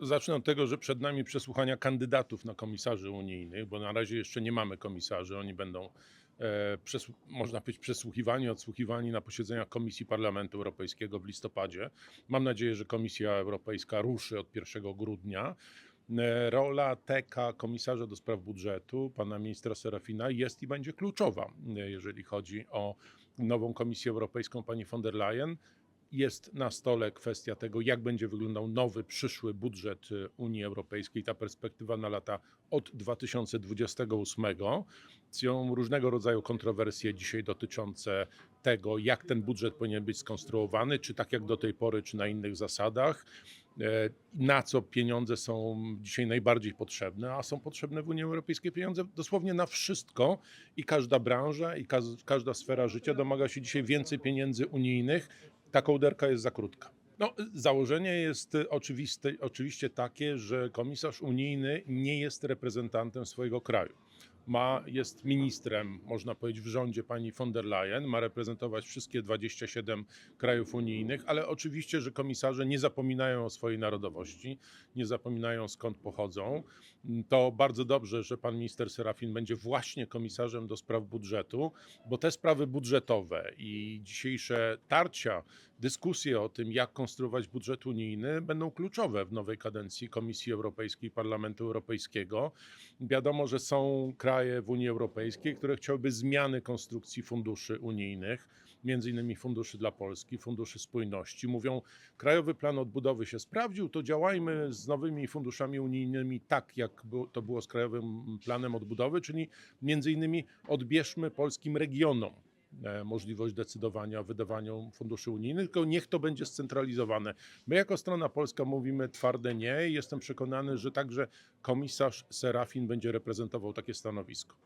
zacznę od tego, że przed nami przesłuchania kandydatów na komisarzy unijnych, bo na razie jeszcze nie mamy komisarzy. Oni będą, e, można powiedzieć, przesłuchiwani, odsłuchiwani na posiedzeniach Komisji Parlamentu Europejskiego w listopadzie. Mam nadzieję, że Komisja Europejska ruszy od 1 grudnia. E, Rola TK, komisarza do spraw budżetu, pana ministra Serafina, jest i będzie kluczowa, e, jeżeli chodzi o nową Komisję Europejską, pani von der Leyen jest na stole kwestia tego, jak będzie wyglądał nowy, przyszły budżet y, Unii Europejskiej, ta perspektywa na lata od 2028. Są różnego rodzaju kontrowersje dzisiaj dotyczące tego, jak ten budżet powinien być skonstruowany, czy tak jak do tej pory, czy na innych zasadach, e, na co pieniądze są dzisiaj najbardziej potrzebne, a są potrzebne w Unii Europejskiej pieniądze dosłownie na wszystko i każda branża i każda sfera życia domaga się dzisiaj więcej pieniędzy unijnych, ta kołderka jest za krótka. No, założenie jest y, oczywiste, oczywiście takie, że komisarz unijny nie jest reprezentantem swojego kraju. Ma, jest ministrem, można powiedzieć, w rządzie pani von der Leyen, ma reprezentować wszystkie 27 krajów unijnych, ale oczywiście, że komisarze nie zapominają o swojej narodowości, nie zapominają skąd pochodzą. To bardzo dobrze, że pan minister Serafin będzie właśnie komisarzem do spraw budżetu, bo te sprawy budżetowe i dzisiejsze tarcia, dyskusje o tym, jak konstruować budżet unijny, będą kluczowe w nowej kadencji Komisji Europejskiej i Parlamentu Europejskiego. Wiadomo, że są kraje w Unii Europejskiej, które chciałyby zmiany konstrukcji funduszy unijnych, między innymi funduszy dla Polski, funduszy spójności. Mówią, krajowy plan odbudowy się sprawdził, to działajmy z nowymi funduszami unijnymi tak, jak to było z krajowym planem odbudowy, czyli między innymi odbierzmy polskim regionom możliwość decydowania o wydawaniu funduszy unijnych, tylko niech to będzie scentralizowane. My jako strona polska mówimy twarde nie i jestem przekonany, że także komisarz Serafin będzie reprezentował takie stanowisko.